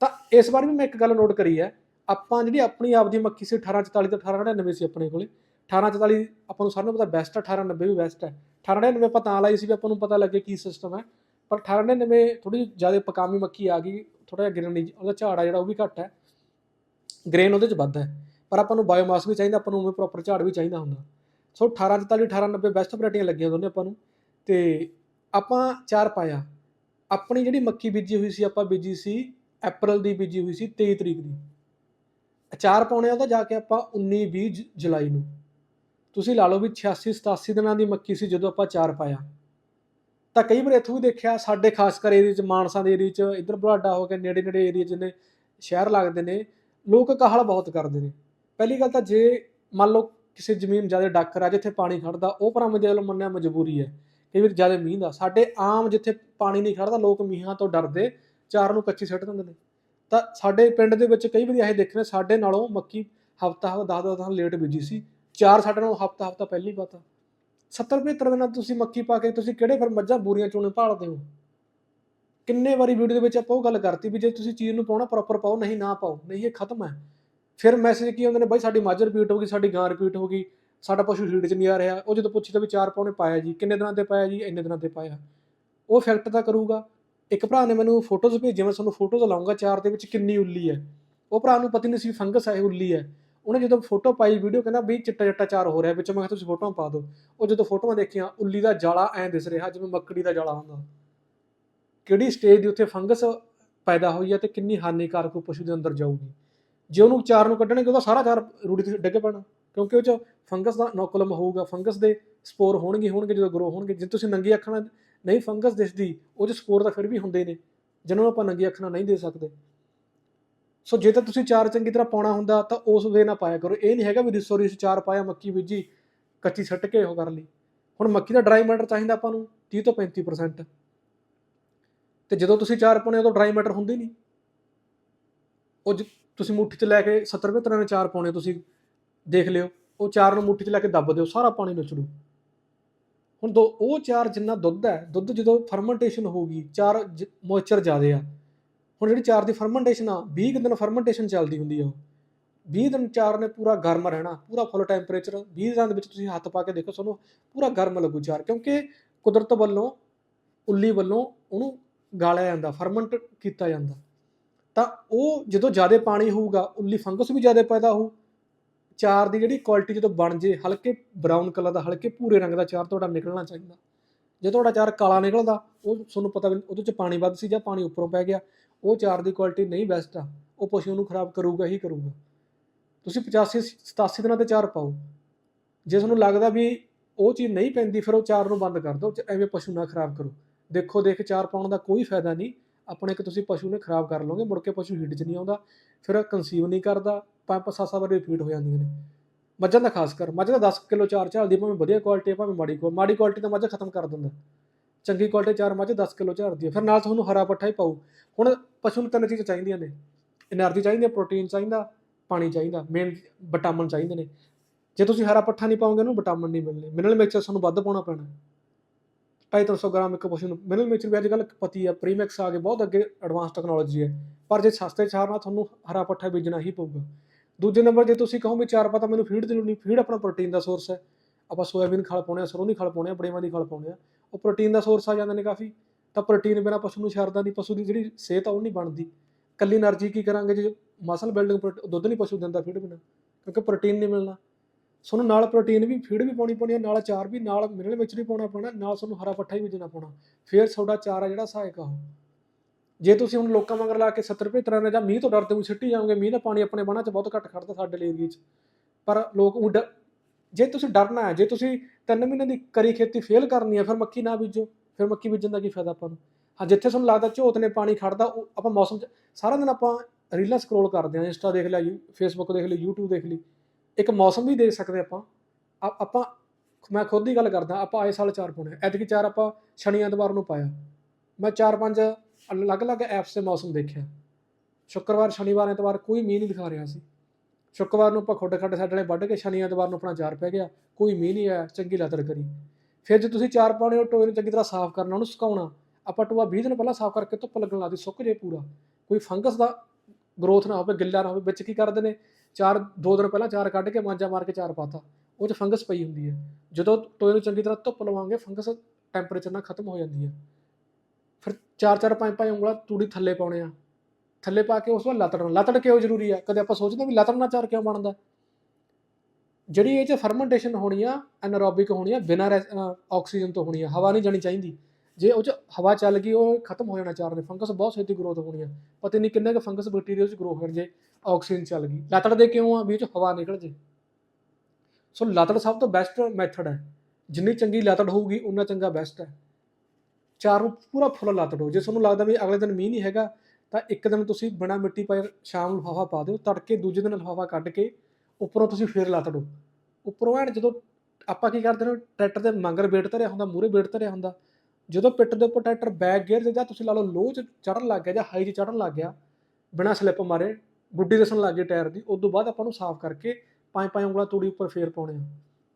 Speaker 1: ਤਾਂ ਇਸ ਵਾਰ ਵੀ ਮੈਂ ਇੱਕ ਗੱਲ ਨੋਟ ਕਰੀ ਹੈ, ਆਪਾਂ ਜਿਹੜੀ ਆਪਣੀ ਆਪ ਦੀ ਮੱਖੀ ਸੀ 1844 ਤੇ 1899 ਸੀ ਆਪਣੇ ਕੋਲੇ। 1844 ਆਪਾਂ ਨੂੰ ਸਾਰਿਆਂ ਨੂੰ ਪਤਾ ਬੈਸਟ ਹੈ 1890 ਵੀ ਬੈਸਟ ਹੈ। 1899 ਆਪਾਂ ਤਾਂ ਲਾਈ ਸੀ ਵੀ ਆਪਾਂ ਨੂੰ ਪਤਾ ਲੱਗੇ ਕੀ ਸਿਸਟਮ ਹੈ, ਪਰ 1899 ਥੋੜੀ ਜ਼ਿਆਦਾ ਪਕਾਮੀ ਮੱਕੀ ਆ ਗਈ ਥੋੜਾ ਜਿਹਾ ਗਿਰਨ ਉਹਦਾ ਝਾੜ ਆ ਜਿਹੜਾ ਉਹ ਵੀ ਘੱਟ ਹੈ। ਗ੍ਰੇਨ ਉਹਦੇ ਚ ਵੱਧ ਹੈ, ਪਰ ਆਪਾਂ ਨੂੰ ਬਾਇਓਮਾਸ ਵੀ ਚਾਹੀਦਾ, ਆਪਾਂ ਨੂੰ ਉਵੇਂ ਪ੍ਰੋਪਰ ਝਾੜ ਵੀ ਚਾਹੀਦਾ ਹੁੰਦਾ। ਸੋ 1844 1890 ਬੈਸਟ ਵੈਰਾਈਟੀਆਂ ਲੱਗੀਆਂ ਦੋਨੇ ਆਪਾਂ ਨੂੰ। ਤੇ ਆਪਾਂ ਚਾਰ ਪਾਇਆ। ਆਪਣੀ ਜਿਹੜੀ ਮੱਕੀ ਬੀਜੀ ਹੋਈ ਸੀ, ਆਪਾਂ ਬੀਜੀ ਸੀ ਅਪ੍ਰੈਲ ਦੀ, ਬੀਜੀ ਹੋਈ ਸੀ 23 ਤਰੀਕ ਦੀ। ਅਚਾਰ ਪਾਉਣੇ ਆ ਤਾਂ ਜਾ ਕੇ ਆਪਾਂ 19 20 ਜ- ਜੁਲਾਈ ਨੂੰ। ਤੁਸੀਂ ਲਾ ਲਓ ਵੀ 86 87 ਦਿਨਾਂ ਦੀ ਮੱਕੀ ਸੀ ਜਦੋਂ ਆਪਾਂ ਚਾਰ ਪਾਇਆ। ਤਾਂ ਕਈ ਵਾਰ ਇੱਥੋਂ ਵੀ ਦੇਖਿਆ, ਸਾਡੇ ਖਾਸ ਕਰ ਏਰੀਆ 'ਚ, ਮਾਨਸਾ ਦੇ ਏਰੀਆ 'ਚ, ਇੱਧਰ ਬੁਲਾਡਾ ਹੋ ਕੇ ਨੇੜੇ ਨੇੜੇ ਏਰੀਆ 'ਚ ਨੇ, ਸ਼ਹਿਰ ਲੱਗਦੇ ਨੇ, ਲੋਕ ਕਾਹਲ ਬਹੁਤ ਕਰਦੇ ਨੇ। ਪਹਿਲੀ ਗੱਲ ਤਾਂ ਜੇ ਮੰਨ ਲਓ ਕਿਸੇ ਜ਼ਮੀਨ ਜ਼ਿਆਦਾ ਡਾਕਰ ਆ, ਜਿੱਥੇ ਪਾਣੀ ਖੜਦਾ, ਉਹ ਭਰਾਵੇਂ ਦੇ ਵੱਲੋਂ ਮੰਨਿਆ ਮਜਬੂਰੀ ਹੈ। ਕਈ ਵਾਰ ਜ਼ਿਆਦਾ ਮੀਂਹ ਦਾ, ਸਾਡੇ ਆਮ ਜਿੱਥੇ ਪਾਣੀ ਨਹੀਂ ਖੜਦਾ, ਲੋਕ ਮੀਂਹਾਂ ਤੋਂ ਡਰਦੇ ਚਾਰ ਨੂੰ ਕੱਚੀ ਸੁੱਟ ਦਿੰਦੇ ਨੇ। ਤਾਂ ਸਾਡੇ ਪਿੰਡ ਦੇ ਵਿੱਚ ਕਈ ਵਾਰੀ ਇਹ ਦੇਖਣੇ ਸਾਡੇ ਨਾਲੋਂ ਮੱਕੀ ਹਫਤਾ ਹਫਤਾ 10 10 ਲੇਟ ਬੀਜੀ ਸੀ। ਚਾਰ ਸਾਡੇ ਨਾਲੋਂ ਹਫਤਾ ਹਫਤਾ ਪਹਿਲੀ ਪਤਾ 70 75 ਦਿਨਾਂ ਤੁਸੀਂ ਮੱਕੀ ਪਾ ਕੇ ਤੁਸੀਂ ਕਿਹੜੇ ਫਿਰ ਮੱਝਾਂ ਬੂਰੀਆਂ ਚੋਣੇ ਭਾਲਦੇ ਹੋ? ਕਿੰਨੇ ਵਾਰੀ ਵੀਡੀਓ ਦੇ ਵਿੱਚ ਆਪਾਂ ਉਹ ਗੱਲ ਕਰਤੀ ਵੀ ਜੇ ਤੁਸੀਂ ਚੀਜ਼ ਨੂੰ ਪਾਉਣਾ ਪ੍ਰੋਪਰ ਪਾਓ, ਨਹੀਂ ਨਾ ਪਾਓ, ਨਹੀਂ ਇਹ ਖਤਮ ਹੈ। ਫਿਰ ਮੈਸੇਜ ਕੀ ਆਉਂਦੇ ਨੇ, ਬਾਈ ਸਾਡੀ ਮੱਝ ਰਿਪੀਟ ਹੋ ਗਈ, ਸਾਡੀ ਗਾਂ ਰਿਪੀਟ ਹੋ ਗਈ, ਸਾਡਾ ਪਸ਼ੂ ਹੀਟ 'ਚ ਨਹੀਂ ਆ ਰਿਹਾ। ਉਹ ਜਦੋਂ ਪੁੱਛੀਦਾ ਵੀ ਚਾਰ ਪੌਣੇ ਪਾਇਆ ਜੀ, ਕਿੰਨੇ ਦਿਨਾਂ ਤੇ ਪਾਇਆ ਜੀ, ਇੰਨੇ ਦਿਨਾਂ ਤੇ ਪਾਇਆ। ਉਹ ਫੈਕਟ ਤਾਂ ਕਰੂਗਾ। ਇੱਕ ਭਰਾ ਨੇ ਮੈਨੂੰ ਫੋਟੋਜ਼ ਭੇਜੀਆਂ ਮੈਂ ਤੁਹਾਨੂੰ ਫੋਟੋਜ਼ ਲਾਉਂਗਾ, ਚਾਰ ਦੇ ਵਿੱਚ ਕਿੰਨੀ ਉੱਲੀ ਹੈ। ਉਹ ਭਰਾ ਨੂੰ ਪਤਾ ਨਹੀਂ ਸੀ ਫੰਗਸ ਹੈ ਉੱਲੀ ਹੈ। ਉਹਨੇ ਜਦੋਂ ਫੋਟੋ ਪਾਈ ਵੀਡੀਓ ਕਹਿੰਦਾ ਵੀ ਚਿੱਟਾ ਚਿੱਟਾ ਚਾਰ ਹੋ ਰਿਹਾ, ਵਿੱਚ ਮੈਂ ਕਿਹਾ ਤੁਸੀਂ ਫੋਟੋਆਂ ਪਾ ਦਿਓ। ਉਹ ਜਦੋਂ ਫੋਟੋਆਂ ਦੇਖੀਆਂ, ਉੱਲੀ ਦਾ ਜਾਲਾ ਐਂ ਦਿਸ ਰਿਹਾ, ਜਿਵੇਂ ਮੱਕੜੀ ਦਾ ਜਾਲਾ ਹੁੰਦਾ। ਕਿਹੜੀ ਸਟੇਜ ਦੀ ਉੱਥੇ ਫੰਗਸ ਪੈਦਾ ਹੋਈ ਹੈ ਤੇ ਕਿੰਨੀ ਹਾਨੀਕਾਰਕ ਉਹ ਪਸ਼ੂ ਦੇ ਅੰਦਰ ਜਾਊਗੀ? ਜੇ ਉਹਨੂੰ ਚਾਰ ਨੂੰ ਕੱਢਣਗੇ, ਉਹਦਾ ਸਾਰਾ ਚਾਰ ਰੂੜੀ ਤੇ ਡਿੱਗ ਪੈਣਾ। ਕਿਉਂਕਿ ਉਹ ਚ ਫੰਗਸ ਦਾ ਨੋਕਲਮ ਹੋਊਗਾ ਫੰਗਸ ਦੇ ਸਪੋਰ ਹੋਣਗੇ ਹੋਣਗੇ, ਜਦੋਂ ਗਰੋ ਹੋਣਗੇ। ਜੇ ਤੁਸੀਂ ਨੰਗੀ ਅੱਖਾਂ ਨਾਲ ਨਹੀਂ ਫੰਗਸ ਦਿਸਦੀ, ਉਹ ਚ ਸਪੋਰ ਤਾਂ ਫਿਰ ਵੀ ਹੁੰਦੇ ਨੇ, ਜਿਹਨਾਂ ਨੂੰ ਆਪਾਂ ਨੰਗੀ ਅੱਖਾਂ ਨਾਲ ਨਹੀਂ ਦੇ ਸਕਦੇ। ਸੋ ਜੇ ਤਾਂ ਤੁਸੀਂ ਚਾਰ ਚੰਗੀ ਤਰ੍ਹਾਂ ਪਾਉਣਾ ਹੁੰਦਾ ਤਾਂ ਉਸ ਵੇ ਨਾ ਪਾਇਆ ਕਰੋ। ਇਹ ਨਹੀਂ ਹੈਗਾ ਵੀ ਰਿਸੋ ਰਿਸ ਚਾਰ ਪਾਇਆ, ਮੱਕੀ ਬੀਜੀ, ਕੱਚੀ ਛੱਟ ਕੇ ਉਹ ਕਰ ਲਈ। ਹੁਣ ਮੱਕੀ ਦਾ ਡਰਾਈ ਮੈਟਰ ਚਾਹੀਦਾ ਆਪਾਂ ਨੂੰ 30 ਤੋਂ 35% ਤੇ ਜਦੋਂ ਤੁਸੀਂ ਚਾਰ ਪਾਉਣੇ ਉਦੋਂ ਡਰਾਈ ਮੈਟਰ ਹੁੰਦੀ ਨਹੀਂ। ਉਹ ਜ- ਤੁਸੀਂ ਮੁੱਠੀ 'ਚ ਲੈ ਕੇ 70 ਰੁਪਏ ਤਰ੍ਹਾਂ ਦੇ ਚਾਰ ਪਾਉਣੇ ਤੁਸੀਂ, ਦੇਖ ਲਿਓ। ਉਹ ਚਾਰ ਨੂੰ ਮੁੱਠੀ 'ਚ ਲੈ ਕੇ ਦੱਬ ਦਿਓ, ਸਾਰਾ ਪਾਣੀ ਨੁਚੜੂ ਹੁਣ ਦੋ ਉਹ ਚਾਰ ਜਿੰਨਾ ਦੁੱਧ ਹੈ, ਦੁੱਧ ਜਦੋਂ ਫਰਮੈਂਟੇਸ਼ਨ ਹੋਊਗੀ, ਚਾਰ ਮੋਇਸਚਰ ਜ਼ਿਆਦੇ ਆ। ਹੁਣ ਜਿਹੜੀ ਚਾਰ ਦੀ ਫਰਮੈਂਟੇਸ਼ਨ ਆ 20 ਕੁ ਦਿਨ ਫਰਮੈਂਟੇਸ਼ਨ ਚੱਲਦੀ ਹੁੰਦੀ ਆ ਉਹ। 20 ਦਿਨ ਚਾਰ ਨੇ ਪੂਰਾ ਗਰਮ ਰਹਿਣਾ, ਪੂਰਾ ਫੁੱਲ ਟੈਂਪਰੇਚਰ 20 ਦਿਨਾਂ ਦੇ ਵਿੱਚ ਤੁਸੀਂ ਹੱਥ ਪਾ ਕੇ ਦੇਖੋ ਤੁਹਾਨੂੰ ਪੂਰਾ ਗਰਮ ਲੱਗੂ ਚਾਰ, ਕਿਉਂਕਿ ਕੁਦਰਤ ਵੱਲੋਂ, ਉੱਲੀ ਵੱਲੋਂ ਉਹਨੂੰ ਗਾਲਿਆ ਜਾਂਦਾ ਫਰਮੈਂਟ ਕੀਤਾ ਜਾਂਦਾ। ਤਾਂ ਉਹ ਜਦੋਂ ਜ਼ਿਆਦਾ ਪਾਣੀ ਹੋਊਗਾ, ਉੱਲੀ ਫੰਗਸ ਵੀ ਜ਼ਿਆਦਾ ਪੈਦਾ ਹੋਊ। ਚਾਰ ਦੀ ਜਿਹੜੀ ਕੁਆਲਿਟੀ ਜਦੋਂ ਬਣ ਜੇ, ਹਲਕੇ ਬਰਾਊਨ ਕਲਰ ਦਾ, ਹਲਕੇ ਭੂਰੇ ਰੰਗ ਦਾ ਚਾਰ ਤੁਹਾਡਾ ਨਿਕਲਣਾ ਚਾਹੀਦਾ। ਜੇ ਤੁਹਾਡਾ ਚਾਰ ਕਾਲਾ ਨਿਕਲਦਾ, ਉਹ ਤੁਹਾਨੂੰ ਪਤਾ ਵੀ ਉਹਦੇ ਚ ਪਾਣੀ ਵੱਧ ਸੀ ਜਾਂ ਪਾਣੀ ਉੱਪਰੋਂ ਪੈ ਗਿਆ ਉਹ ਚਾਰ ਦੀ ਕੁਆਲਿਟੀ ਨਹੀਂ ਬੈਸਟ ਆ, ਉਹ ਪਸ਼ੂ ਨੂੰ ਖਰਾਬ ਕਰੂਗਾ ਹੀ ਕਰੂਗਾ। ਤੁਸੀਂ 85 87 ਦਿਨਾਂ ਤੇ ਚਾਰ ਪਾਓ। ਜੇ ਤੁਹਾਨੂੰ ਲੱਗਦਾ ਵੀ ਉਹ ਚੀਜ਼ ਨਹੀਂ ਪੈਂਦੀ, ਫਿਰ ਉਹ ਚਾਰ ਨੂੰ ਬੰਦ ਕਰ ਦਿਓ ਐਵੇਂ ਪਸ਼ੂ ਨਾ ਖਰਾਬ ਕਰੋ। ਦੇਖੋ, ਦੇਖ, ਚਾਰ ਪਾਉਣ ਦਾ ਕੋਈ ਫਾਇਦਾ ਨਹੀਂ। ਆਪਣੇ ਇੱਕ ਤੁਸੀਂ ਪਸ਼ੂ ਨੇ ਖਰਾਬ ਕਰ ਲਓਗੇ, ਮੁੜ ਕੇ ਪਸ਼ੂ ਹੀਟ 'ਚ ਨਹੀਂ ਆਉਂਦਾ, ਫਿਰ ਕੰਸੀਵ ਨਹੀਂ ਕਰਦਾ ਪੰਜ ਪੰਜ ਸੱਤ ਸੱਤ ਵਾਰੀ ਰਿਪੀਟ ਹੋ ਜਾਂਦੀਆਂ ਨੇ। ਮੱਝਾਂ ਦਾ ਖਾਸ ਕਰ, ਮੱਝ ਦਾ 10 ਕਿਲੋ ਚਾਰ ਝਾਲਦੀ, ਭਾਵੇਂ ਵਧੀਆ ਕੁਆਲਿਟੀ ਹੈ ਭਾਵੇਂ ਮਾੜੀ ਕੁਆਲਿਟੀ ਮਾੜੀ ਕੁਆਲਿਟੀ ਦਾ ਮੱਝ ਖਤਮ ਕਰ ਦਿੰਦਾ। ਚੰਗੀ ਕੁਆਲਿਟੀ ਚਾਰ ਮੱਝ 10 ਕਿਲੋ ਝਾੜਦੀ ਹੈ ਫਿਰ ਨਾਲ ਤੁਹਾਨੂੰ ਹਰਾ ਪੱਠਾ ਹੀ ਪਾਉ ਹੁਣ ਪਸ਼ੂ ਨੂੰ ਤਿੰਨ ਚੀਜ਼ਾਂ ਚਾਹੀਦੀਆਂ ਨੇ। એનર્ਜੀ ਚਾਹੀਦੀ ਹੈ ਪ੍ਰੋਟੀਨ ਚਾਹੀਦਾ, ਪਾਣੀ ਚਾਹੀਦਾ ਮੇਨ ਵਿਟਾਮਿਨ ਚਾਹੀਦੇ ਨੇ। ਜੇ ਤੁਸੀਂ ਹਰਾ ਪੱਠਾ ਨਹੀਂ ਪਾਓਗੇ ਉਹਨੂੰ ਵਿਟਾਮਿਨ ਨਹੀਂ ਮਿਲਣੇ। ਮਿਨਰਲ ਮਿਕਸਚਰ ਤੁਹਾਨੂੰ ਵੱਧ ਪਾਉਣਾ ਪੈਣਾ। ਭਾਈ 300 ਗ੍ਰਾਮ ਇੱਕ ਪਸ਼ੂ ਨੂੰ। ਮਿਨਰਲ ਮਿਕਸਚਰ ਵੀ ਅੱਜ ਕੱਲ ਪਤੀ ਆ ਪ੍ਰੀਮਿਕਸ ਆ ਗਏ ਬਹੁਤ ਅੱਗੇ ਐਡਵਾਂਸ ਟੈਕਨੋਲੋਜੀ ਹੈ ਪਰ ਜੇ ਸਸਤੇ ਚਾਰ ਨਾਲ ਤੁਹਾਨੂੰ ਹਰਾ ਪੱਠਾ ਬੀਜਣਾ ਹੀ ਪਊਗਾ। ਦੂਜੇ ਨੰਬਰ, ਜੇ ਤੁਸੀਂ ਕਹੋ ਵੀ ਚਾਰ ਪਤਾ ਮੈਨੂੰ ਫੀਡ ਦੀ ਲੋੜ ਨਹੀਂ ਫੀਡ ਆਪਣਾ ਪ੍ਰੋਟੀਨ ਦਾ ਸੋਰਸ ਹੈ ਆਪਾਂ ਸੋਇਆਬੀਨ ਖਲ ਪਾਉਣੇ ਆ, ਸਰੋਂ ਦੀ ਖਲ ਪਾਉਣੇ ਆ, ਬੜੇਵਾਂ ਦੀ ਖਲ ਪਾਉਣੇ ਆ। ਉਹ ਪ੍ਰੋਟੀਨ ਦਾ ਸੋਰਸ ਆ ਜਾਂਦੇ ਨੇ ਕਾਫੀ, ਤਾਂ ਪ੍ਰੋਟੀਨ ਬਿਨਾ ਪਸ਼ੂ ਨੂੰ ਛੱਡਦਾ ਨਹੀਂ, ਪਸ਼ੂ ਦੀ ਜਿਹੜੀ ਸਿਹਤ ਆ ਉਹ ਨਹੀਂ ਬਣਦੀ। ਕੱਲੀ એનર્ਜੀ ਕੀ ਕਰਾਂਗੇ ਜੇ ਮਸਲ ਬਿਲਡਿੰਗ ਦੁੱਧ ਨਹੀਂ ਪਸ਼ੂ ਦਿੰਦਾ ਫੀਡ ਬਿਨਾ, ਕਿਉਂਕਿ ਪ੍ਰੋਟੀਨ ਨਹੀਂ ਮਿਲਣਾ। ਸਾਨੂੰ ਨਾਲ ਪ੍ਰੋਟੀਨ ਵੀ ਫੀਡ ਵੀ ਪਾਉਣੀ ਪੈਣੀ ਹੈ ਨਾਲ ਚਾਰ ਵੀ, ਨਾਲ ਮਿਨਰਲ ਵਿੱਚ ਵੀ ਪਾਉਣਾ ਪੈਣਾ, ਨਾਲ ਸਾਨੂੰ ਹਰਾ ਪੱਠਾ ਹੀ ਬੀਜਣਾ ਪੈਣਾ। ਫਿਰ ਤੁਹਾਡਾ ਚਾਰਾ ਜਿਹੜਾ ਸਹਾਇਕ ਆ ਜੇ ਤੁਸੀਂ ਹੁਣ ਲੋਕਾਂ ਵਾਂਗਰ ਲਾ ਕੇ 70 ਰੁਪਏ ਤਰ੍ਹਾਂ ਜਾਂ ਮੀਂਹ ਤੋਂ ਡਰਦੇ ਹੋ ਛਿੱਟੀ ਜਾਓਗੇ, ਮੀਂਹ ਦਾ ਪਾਣੀ ਆਪਣੇ ਬਾਣਾ 'ਚ ਬਹੁਤ ਘੱਟ ਖੜਦਾ ਸਾਡੇ ਏਰੀਏ 'ਚ। ਪਰ ਲੋਕ ਜੇ ਤੁਸੀਂ ਡਰਨਾ ਹੈ, ਜੇ ਤੁਸੀਂ ਤਿੰਨ ਮਹੀਨੇ ਦੀ ਕਰੀ ਖੇਤੀ ਫੇਲ ਕਰਨੀ ਹੈ ਫਿਰ ਮੱਕੀ ਨਾ ਬੀਜੋ, ਫਿਰ ਮੱਕੀ ਬੀਜਣ ਦਾ ਕੀ ਫਾਇਦਾ ਆਪਾਂ ਨੂੰ? ਹਾਂ, ਜਿੱਥੇ ਤੁਹਾਨੂੰ ਲੱਗਦਾ ਝੋਤ ਨੇ ਪਾਣੀ ਖੜਦਾ ਉਹ ਆਪਾਂ ਮੌਸਮ 'ਚ, ਸਾਰਾ ਦਿਨ ਆਪਾਂ ਰੀਲਾਂ ਸਕਰੋਲ ਕਰਦੇ ਹਾਂ, ਇੰਸਟਾ ਦੇਖ ਲਿਆ ਯੂ ਫੇਸਬੁੱਕ ਦੇਖ ਲਈ, YouTube ਦੇਖ ਲਈ, ਇੱਕ ਮੌਸਮ ਵੀ ਦੇਖ ਸਕਦੇ ਆਪਾਂ। ਆ- ਆਪਾਂ, ਮੈਂ ਖੁਦ ਦੀ ਗੱਲ ਕਰਦਾ, ਆਪਾਂ ਆਏ ਸਾਲ ਚਾਰ ਪਾਉਣੇ ਐਤਕੀ ਚਾਰ ਆਪਾਂ ਸ਼ਨੀ ਐਤਵਾਰ ਨੂੰ ਪਾਇਆ। ਮੈਂ ਚਾਰ ਪੰਜ ਅਲੱਗ-ਅਲੱਗ ਐਪਸ ਤੇ ਮੌਸਮ ਦੇਖਿਆ। ਸ਼ੁੱਕਰਵਾਰ, ਸ਼ਨੀਵਾਰ, ਐਤਵਾਰ ਕੋਈ ਮੀਂਹ ਨਹੀਂ ਦਿਖਾ ਰਿਹਾ ਸੀ। ਸ਼ੁੱਕਰਵਾਰ ਨੂੰ ਆਪਾਂ ਖੁੱਡ ਖੱਡੇ ਸਾਡੇ ਨਾਲ ਵੱਢ ਕੇ ਸ਼ਨੀ ਐਤਵਾਰ ਨੂੰ ਆਪਣਾ ਚਾਰ ਪੈ ਗਿਆ, ਕੋਈ ਮੀਂਹ ਨਹੀਂ ਆਇਆ, ਚੰਗੀ ਲੱਤੜ ਕਰੀ ਫਿਰ ਜੇ ਤੁਸੀਂ ਚਾਰ ਪਾਉਣੇ ਉਹ ਟੋਏ ਨੂੰ ਚੰਗੀ ਤਰ੍ਹਾਂ ਸਾਫ਼ ਕਰਨਾ, ਉਹਨੂੰ ਸੁਕਾਉਣਾ, ਆਪਾਂ ਟੋਆ 20 ਦਿਨ ਪਹਿਲਾਂ ਸਾਫ਼ ਕਰਕੇ ਧੁੱਪ ਲੱਗਣ ਲਾਦੀ ਸੁੱਕ ਜੇ ਪੂਰਾ। ਕੋਈ ਫੰਗਸ ਦਾ ਗਰੋਥ ਨਾ ਹੋਵੇ, ਗਿੱਲਾ ਨਾ ਹੋਵੇ, ਵਿੱਚ ਕੀ ਕਰਦੇ ਨੇ? ਚਾਰ, ਦੋ ਦਿਨ ਪਹਿਲਾਂ ਚਾਰ ਕੱਢ ਕੇ ਮਾਂਜਾ ਮਾਰ ਕੇ ਚਾਰ ਪਾਤਾ, ਉਹ 'ਚ ਫੰਗਸ ਪਈ ਹੁੰਦੀ ਹੈ। ਜਦੋਂ ਟੋਏ ਨੂੰ ਚੰਗੀ ਤਰ੍ਹਾਂ ਧੁੱਪ ਲਵਾਂਗੇ, ਫੰਗਸ ਟੈਂਪਰੇਚਰ ਨਾਲ ਖਤਮ ਹੋ ਜਾਂਦੀ ਹੈ। ਫਿਰ ਚਾਰ ਚਾਰ, ਪੰਜ ਪੰਜ ਉਂਗਲਾਂ ਤੂੜੀ ਥੱਲੇ ਪਾਉਣੇ ਆ। ਥੱਲੇ ਪਾ ਕੇ ਉਸ ਤੋਂ ਲਤੜਨਾ ਲਤੜ ਕਿਉਂ ਜ਼ਰੂਰੀ ਆ। ਕਦੇ ਆਪਾਂ ਸੋਚਦੇ ਵੀ ਲਤੜਨਾ ਚਾਰ ਕਿਉਂ ਬਣਦਾ? ਜਿਹੜੀ ਇਹ ਚ ਫਰਮੈਂਟੇਸ਼ਨ ਹੋਣੀ ਆ ਐਨਰੋਬਿਕ ਹੋਣੀ ਆ, ਬਿਨਾਂ ਆਕਸੀਜਨ ਤੋਂ ਹੋਣੀ ਆ, ਹਵਾ ਨਹੀਂ ਜਾਣੀ ਚਾਹੀਦੀ। ਜੇ ਉਹ ਚ ਹਵਾ ਚੱਲ ਗਈ, ਉਹ ਖਤਮ ਹੋ ਜਾਣਾ ਚਾਰ ਨੇ। ਫੰਗਸ ਬਹੁਤ ਛੇਤੀ ਗਰੋਥ ਹੋਣੀ ਆ। ਪਤਾ ਨਹੀਂ ਕਿੰਨੇ ਕੁ ਫੰਗਸ ਬੈਕਟੀਰੀਆ ਚ ਗਰੋ ਕਰ ਜੇ ਆਕਸੀਜਨ ਚੱਲ ਗਈ। ਲਤੜ ਦੇ ਕਿਉਂ ਆ ਵੀ ਇਹ ਚ ਹਵਾ ਨਿਕਲ ਜੇ? ਸੋ ਲਤੜ ਸਭ ਤੋਂ ਬੈਸਟ ਮੈਥਡ ਹੈ ਜਿੰਨੀ ਚੰਗੀ ਲਤੜ ਹੋਊਗੀ ਉਨਾ ਚੰਗਾ ਬੈਸਟ ਹੈ ਚਾਰ ਨੂੰ ਪੂਰਾ ਫੁੱਲ ਲਤੜ ਦਿਓ ਜੇ ਤੁਹਾਨੂੰ ਲੱਗਦਾ ਵੀ ਅਗਲੇ ਦਿਨ ਮੀਂਹ ਨਹੀਂ ਹੈਗਾ ਤਾਂ ਇੱਕ ਦਿਨ ਤੁਸੀਂ ਬਿਨਾ ਮਿੱਟੀ ਪਾਏ ਸ਼ਾਮ ਨੂੰ ਲਿਫਾਫਾ ਪਾ ਦਿਓ, ਤੜਕੇ ਦੂਜੇ ਦਿਨ ਲਿਫਾਫਾ ਕੱਢ ਕੇ ਉੱਪਰੋਂ ਤੁਸੀਂ ਫੇਰ ਲੱਤ ਦਿਓ ਉੱਪਰੋਂ ਐਨ ਜਦੋਂ ਆਪਾਂ ਕੀ ਕਰਦੇ ਨੇ, ਟਰੈਕਟਰ ਦੇ ਮੰਗਰ ਵੇਟ ਧਰਿਆ ਹੁੰਦਾ ਮੂਰੇ ਵੇਟ ਧਰਿਆ ਹੁੰਦਾ, ਜਦੋਂ ਪਿੱਟ ਦੇ ਉੱਪਰ ਟਰੈਕਟਰ ਬੈਕ ਗੇਅਰ ਤੇ ਜਾਂ ਤੁਸੀਂ ਲਾ ਲਓ ਲੋਹ 'ਚ ਚੜਨ ਲੱਗ ਗਿਆ ਜਾਂ ਹਾਈ 'ਚ ਚੜਨ ਲੱਗ ਗਿਆ, ਬਿਨਾ ਸਲਿੱਪ ਮਾਰੇ, ਗੁੱਡੀ ਦੱਸਣ ਲੱਗ ਗਈ ਟਾਇਰ ਦੀ ਉਸ ਤੋਂ ਬਾਅਦ ਆਪਾਂ ਨੂੰ ਸਾਫ਼ ਕਰਕੇ ਪੰਜ ਪੰਜ ਉਂਗਲਾਂ ਤੂੜੀ ਉੱਪਰ ਫੇਰ ਪਾਉਣੇ ਆ।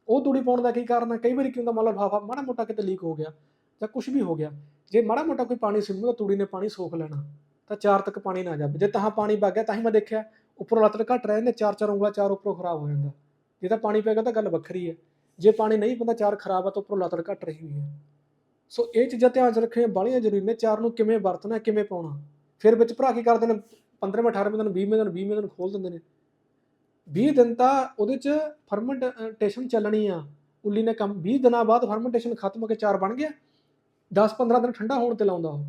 Speaker 1: ਉਹ ਤੂੜੀ ਪਾਉਣ ਦਾ ਕੀ ਕਾਰਨ ਹੈ ਕਈ ਵਾਰੀ ਕੀ ਹੁੰਦਾ, ਮੰਨ ਲਓ ਲਿਫਾਫਾ ਮਾੜਾ ਮੋਟਾ ਕਿਤੇ ਲੀਕ ਹੋ ਗਿਆ ਜਾਂ ਕੁਝ ਵੀ ਹੋ ਗਿਆ, ਜੇ ਮਾੜਾ ਮੋਟਾ ਕੋਈ ਪਾਣੀ ਸਿੰਮੂ ਤਾਂ ਤੂੜੀ ਨੇ ਪਾਣੀ ਸੋਖ ਲੈਣਾ। ਤਾਂ ਚਾਰ ਤੱਕ ਪਾਣੀ ਨਾ ਜਾਵੇ। ਜੇ ਤਾਂ ਪਾਣੀ ਵਗ ਗਿਆ ਤਾਂ ਹੀ ਮੈਂ ਦੇਖਿਆ ਉੱਪਰੋਂ ਲੱਤੜ ਘੱਟ ਰਹੇ ਨੇ ਚਾਰ ਚਾਰ ਉਂਗਲਾ ਚਾਰ ਉੱਪਰੋਂ ਖਰਾਬ ਹੋ ਜਾਂਦਾ। ਜੇ ਤਾਂ ਪਾਣੀ ਪਏਗਾ ਤਾਂ ਗੱਲ ਵੱਖਰੀ ਹੈ। ਜੇ ਪਾਣੀ ਨਹੀਂ ਪੈਂਦਾ, ਚਾਰ ਖਰਾਬ ਆ ਤਾਂ ਉੱਪਰੋਂ ਲੱਤੜ ਘੱਟ ਰਹੀ ਹੋਈ ਹੈ। ਸੋ ਇਹ ਚੀਜ਼ਾਂ ਧਿਆਨ 'ਚ ਰੱਖਣੀਆਂ ਬਾਹਲੀਆਂ ਜ਼ਰੂਰੀ ਨੇ, ਚਾਰ ਨੂੰ ਕਿਵੇਂ ਵਰਤਣਾ, ਕਿਵੇਂ ਪਾਉਣਾ। ਫਿਰ ਵਿੱਚ ਭਰਾ ਕੀ ਕਰਦੇ ਨੇ 15ਵੇਂ 18ਵੇਂ ਦਿਨ 20ਵੇਂ ਦਿਨ 20ਵੇਂ ਦਿਨ ਖੋਲ ਦਿੰਦੇ ਨੇ। 20 ਦਿਨ ਤਾਂ ਉਹਦੇ 'ਚ ਫਰਮੈਂਟੇਸ਼ਨ ਚੱਲਣੀ ਆ। ਉੱਲੀ ਨੇ ਕੰਮ 20 ਦਿਨਾਂ ਬਾਅਦ ਫਰਮੈਂਟੇਸ਼ਨ ਖਤਮ ਹੋ ਕੇ ਚਾਰ ਬਣ ਗਿਆ। 10-15 ਦਿਨ ਠੰਡਾ ਹੋਣ ਤੇ ਲਾਉਂਦਾ ਉਹ।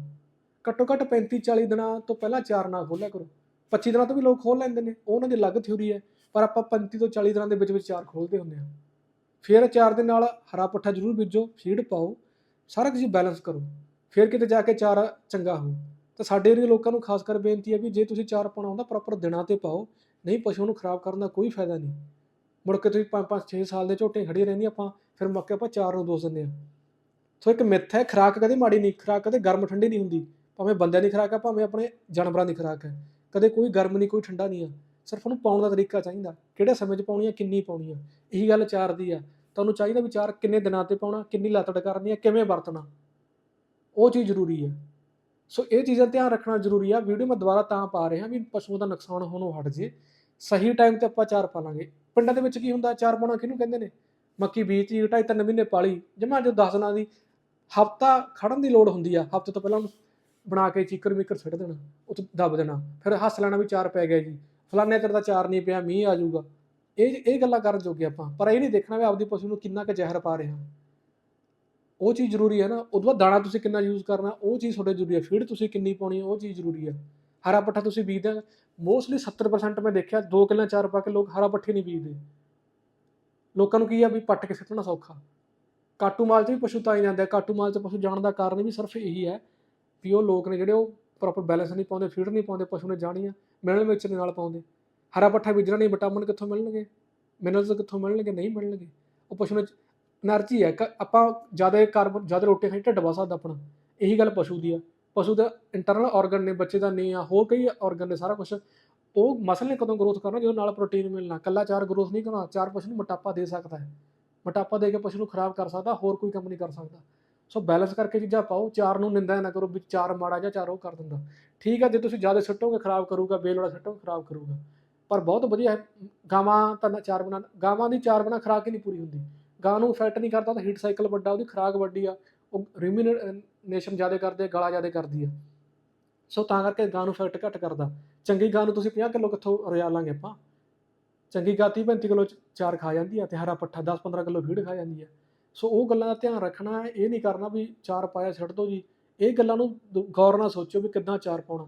Speaker 1: ਘੱਟੋ ਘੱਟ 35-40 ਦਿਨਾਂ ਤੋਂ ਪਹਿਲਾਂ ਚਾਰ ਨਾ ਖੋਲਿਆ ਕਰੋ। 25 ਦਿਨਾਂ ਤੋਂ ਵੀ ਲੋਕ ਖੋਲ ਲੈਂਦੇ ਨੇ, ਉਹ ਉਹਨਾਂ ਦੀ ਅਲੱਗ ਥਿਊਰੀ ਹੈ, ਪਰ ਆਪਾਂ 35 ਤੋਂ 40 ਦਿਨਾਂ ਦੇ ਵਿੱਚ ਵਿੱਚ ਚਾਰ ਖੋਲਦੇ ਹੁੰਦੇ ਆ ਫਿਰ ਚਾਰ ਦੇ ਨਾਲ ਹਰਾ ਪੱਠਾ ਜ਼ਰੂਰ ਬੀਜੋ ਫੀਡ ਪਾਓ, ਸਾਰਾ ਕੁਝ ਬੈਲੈਂਸ ਕਰੋ। ਫਿਰ ਕਿਤੇ ਜਾ ਕੇ ਚਾਰ ਚੰਗਾ ਹੋ ਤਾਂ ਸਾਡੇ ਏਰੀਏ ਲੋਕਾਂ ਨੂੰ ਖਾਸ ਕਰ ਬੇਨਤੀ ਹੈ ਵੀ ਜੇ ਤੁਸੀਂ ਚਾਰ ਪਾਉਣਾ ਹੁੰਦਾ ਪ੍ਰੋਪਰ ਦਿਨਾਂ ਤੇ ਪਾਓ, ਨਹੀਂ ਪਸ਼ੂ ਨੂੰ ਖਰਾਬ ਕਰਨ ਦਾ ਕੋਈ ਫਾਇਦਾ ਨਹੀਂ। ਮੁੜ ਕੇ ਤੁਸੀਂ 5-5 6 ਸਾਲ ਦੇ ਝੋਟੇ ਖੜੀਆਂ ਰਹਿੰਦੀਆਂ ਆਪਾਂ, ਫਿਰ ਮੱਕੇ ਆਪਾਂ ਚਾਰ ਨੂੰ ਦੋਸ ਦਿੰਦੇ ਆ ਸੋ ਇੱਕ ਮਿੱਥ ਹੈ, ਖਰਾਕ ਕਦੇ ਮਾੜੀ ਨਹੀਂ, ਖਰਾਕ ਕਦੇ ਗਰਮ ਠੰਡੀ ਨਹੀਂ ਹੁੰਦੀ। ਭਾਵੇਂ ਬੰਦਿਆਂ ਦੀ ਖੁਰਾਕ ਹੈ ਭਾਵੇਂ ਆਪਣੇ ਜਾਨਵਰਾਂ ਦੀ ਖੁਰਾਕ ਹੈ ਕਦੇ ਕੋਈ ਗਰਮ ਨਹੀਂ, ਕੋਈ ਠੰਡਾ ਨਹੀਂ ਆ। ਸਿਰਫ ਉਹਨੂੰ ਪਾਉਣ ਦਾ ਤਰੀਕਾ ਚਾਹੀਦਾ। ਕਿਹੜੇ ਸਮੇਂ 'ਚ ਪਾਉਣੀ ਆ, ਕਿੰਨੀ ਪਾਉਣੀ ਆ। ਇਹੀ ਗੱਲ ਚਾਰ ਦੀ ਆ। ਤੁਹਾਨੂੰ ਚਾਹੀਦਾ ਵੀ ਚਾਰ ਕਿੰਨੇ ਦਿਨਾਂ ਤੇ ਪਾਉਣਾ, ਕਿੰਨੀ ਲਾਤੜ ਕਰਨੀ ਆ, ਕਿਵੇਂ ਵਰਤਣਾ। ਉਹ ਚੀਜ਼ ਜ਼ਰੂਰੀ ਹੈ ਸੋ ਇਹ ਚੀਜ਼ਾਂ ਧਿਆਨ ਰੱਖਣਾ ਜ਼ਰੂਰੀ ਆ। ਵੀਡੀਓ ਮੈਂ ਦੁਬਾਰਾ ਤਾਂ ਪਾ ਰਿਹਾ ਵੀ ਪਸ਼ੂ ਦਾ ਨੁਕਸਾਨ ਹੋਣੋਂ ਹਟ ਜੇ। ਸਹੀ ਟਾਈਮ ਤੇ ਆਪਾਂ ਚਾਰ ਪਾ ਲਾਂਗੇ। ਪਿੰਡਾਂ ਦੇ ਵਿੱਚ ਕੀ ਹੁੰਦਾ, ਚਾਰ ਪਾਉਣਾ ਕਿਹਨੂੰ ਕਹਿੰਦੇ ਨੇ? ਮੱਕੀ ਬੀਜ ਦੀ, ਢਾਈ ਤਿੰਨ ਮਹੀਨੇ ਪਾਲੀ। ਜਮਾ ਜੋ 10 ਦਿਨਾਂ ਦੀ ਹਫਤਾ ਖੜਨ ਦੀ ਲੋੜ ਹੁੰਦੀ ਆ, ਹਫ਼ਤੇ ਤੋਂ ਪਹਿਲਾਂ ਉਹਨੂੰ। ਬਣਾ ਕੇ ਚੀਕਰ ਮੀਕਰ ਛੱਡ ਦੇਣਾ, ਉੱਥੇ ਦੱਬ ਦੇਣਾ। ਫਿਰ ਹੱਸ ਲੈਣਾ ਵੀ ਚਾਰ ਪੈ ਗਿਆ ਜੀ। ਫਲਾਣੇ ਤੇਰੇ ਦਾ ਚਾਰ ਨਹੀਂ ਪਿਆ, ਮੀਂਹ ਆ ਜਾਊਗਾ। ਇਹ ਇਹ ਗੱਲਾਂ ਕਰਨ ਜੋਗੇ ਆਪਾਂ। ਪਰ ਇਹ ਨਹੀਂ ਦੇਖਣਾ ਵੀ ਆਪਦੀ ਪਸ਼ੂ ਨੂੰ ਕਿੰਨਾ ਕੁ ਜ਼ਹਿਰ ਪਾ ਰਹੇ। ਹਾਂ ਉਹ ਚੀਜ਼ ਜ਼ਰੂਰੀ ਹੈ ਨਾ। ਉਦੋਂ ਬਾਅਦ ਦਾਣਾ ਤੁਸੀਂ ਕਿੰਨਾ ਯੂਜ਼ ਕਰਨਾ, ਉਹ ਚੀਜ਼ ਤੁਹਾਡੇ ਜ਼ਰੂਰੀ ਹੈ। ਫੀਡ ਤੁਸੀਂ ਕਿੰਨੀ ਪਾਉਣੀ ਹੈ, ਉਹ ਚੀਜ਼ ਜ਼ਰੂਰੀ ਹੈ। ਹਰਾ ਪੱਠਾ ਤੁਸੀਂ ਬੀਜਦੇ ਮੋਸਟਲੀ 70% ਮੈਂ ਦੇਖਿਆ, ਦੋ ਕਿੱਲਾ ਚਾਰ ਪਾ ਕੇ ਲੋਕ ਹਰਾ ਪੱਠੇ ਨਹੀਂ ਬੀਜਦੇ। ਲੋਕਾਂ ਨੂੰ ਕੀ ਆ ਵੀ ਪੱਟ ਕੇ ਸਿੱਟਣਾ ਸੌਖਾ। ਕਾਟੂ ਮਾਲ 'ਚ ਵੀ ਪਸ਼ੂ ਤਾਂ ਹੀ ਜਾਂਦੇ ਕਾਟੂ ਮਾਲ 'ਚ ਪਸ਼ੂ ਜਾਣ ਦਾ ਕਾਰਨ ਵੀ ਸਿਰਫ ਇਹੀ ਹੈ ਵੀ ਉਹ ਲੋਕ ਨੇ ਜਿਹੜੇ ਉਹ ਪ੍ਰੋਪਰ ਬੈਲੈਂਸ ਨਹੀਂ ਪਾਉਂਦੇ ਫੀਡ ਨਹੀਂ ਪਾਉਂਦੇ, ਪਸ਼ੂ ਨੇ ਜਾਣੀਆਂ, ਮਿਲਣ ਵਿੱਚ ਨਾਲ ਪਾਉਂਦੇ। ਹਰਾ ਪੱਠਾ ਬੀਜਣਾ ਨਹੀਂ, ਵਿਟਾਮਿਨ ਕਿੱਥੋਂ ਮਿਲਣਗੇ? ਮਿਨਰਲਸ ਕਿੱਥੋਂ ਮਿਲਣਗੇ, ਨਹੀਂ ਮਿਲਣਗੇ? ਉਹ ਪਸ਼ੂ ਨੇ એનર્ਜੀ ਹੈ ਆਪਾਂ ਜ਼ਿਆਦਾ ਕਾਰਬਨ ਜ਼ਿਆਦਾ ਰੋਟੀ ਖਾਈ ਢਿੱਡ ਵਸਦਾ ਆਪਣਾ। ਇਹੀ ਗੱਲ ਪਸ਼ੂ ਦੀ ਆ। ਪਸ਼ੂ ਦਾ ਇੰਟਰਨਲ ਆਰਗਨ ਨੇ, ਬੱਚੇ ਦਾ ਨਹੀਂ ਆ, ਹੋਰ ਕਈ ਆਰਗਨ ਨੇ, ਸਾਰਾ ਕੁਝ ਉਹ ਮਸਲ ਨੇ ਕਦੋਂ ਗਰੋਥ ਕਰਨਾ, ਜਦੋਂ ਨਾਲ ਪ੍ਰੋਟੀਨ ਮਿਲਣਾ। ਕੱਲਾ ਚਾਰ ਗਰੋਥ ਨਹੀਂ ਕਰਨਾ, ਚਾਰ ਪਸ਼ੂ ਨੂੰ ਮੋਟਾਪਾ ਦੇ ਸਕਦਾ ਹੈ। ਮੋਟਾਪਾ ਦੇ ਕੇ ਪਸ਼ੂ ਨੂੰ ਖਰਾਬ ਕਰ ਸਕਦਾ, ਹੋਰ ਕੋਈ ਕੰਮ ਨਹੀਂ ਕਰ ਸਕਦਾ। ਸੋ ਬੈਲੈਂਸ ਕਰਕੇ ਚੀਜ਼ਾਂ ਪਾਓ ਚਾਰ ਨੂੰ ਨਿੰਦਾ ਨਾ ਕਰੋ ਵੀ ਚਾਰ ਮਾੜਾ ਜਾਂ ਚਾਰ ਉਹ ਕਰ ਦਿੰਦਾ। ਠੀਕ ਆ ਜੇ ਤੁਸੀਂ ਜ਼ਿਆਦਾ ਸਿੱਟੋਗੇ ਖਰਾਬ ਕਰੂਗਾ ਬੇਲੋੜਾ ਸਿੱਟੋਗੇ ਖਰਾਬ ਕਰੂਗਾ। ਪਰ ਬਹੁਤ ਵਧੀਆ ਹੈ ਗਾਵਾਂ ਤਾਂ ਨਾ ਚਾਰ ਬਣਾ ਗਾਵਾਂ ਦੀ ਚਾਰ ਬਣਾ ਖਰਾਕ ਹੀ ਨਹੀਂ ਪੂਰੀ ਹੁੰਦੀ। ਗਾਂ ਨੂੰ ਇਫੈਕਟ ਨਹੀਂ ਕਰਦਾ ਤਾਂ ਹੀਟ ਸਾਈਕਲ ਵੱਡਾ ਉਹਦੀ ਖਰਾਕ ਵੱਡੀ ਆ ਉਹ ਰਿਮਿਨੇਸ਼ਨ ਜ਼ਿਆਦਾ ਕਰਦੇ ਆ, ਗਲਾ ਜ਼ਿਆਦਾ ਕਰਦੀ ਆ। ਸੋ ਤਾਂ ਕਰਕੇ ਗਾਂ ਨੂੰ ਇਫੈਕਟ ਘੱਟ ਕਰਦਾ। ਚੰਗੀ ਗਾਂ ਨੂੰ ਤੁਸੀਂ 50 ਕਿਲੋ ਕਿੱਥੋਂ ਰਜਾ ਲਾਂਗੇ ਆਪਾਂ? ਚੰਗੀ ਗਾਂ 30 35 ਕਿਲੋ ਚਾਰ ਖਾ ਜਾਂਦੀ ਆ ਤੇ ਹਰਾ ਪੱਠਾ 10 15 ਕਿਲੋ ਫੀਡ ਖਾ ਜਾਂਦੀ ਆ। ਸੋ ਉਹ ਗੱਲਾਂ ਦਾ ਧਿਆਨ ਰੱਖਣਾ ਹੈ ਇਹ ਨਹੀਂ ਕਰਨਾ ਵੀ ਚਾਰ ਪਾਇਆ ਛੱਡ ਦੋ ਜੀ। ਇਹ ਗੱਲਾਂ ਨੂੰ ਗੌਰ ਨਾਲ ਸੋਚੋ ਵੀ ਕਿੱਦਾਂ ਚਾਰ ਪਾਉਣਾ।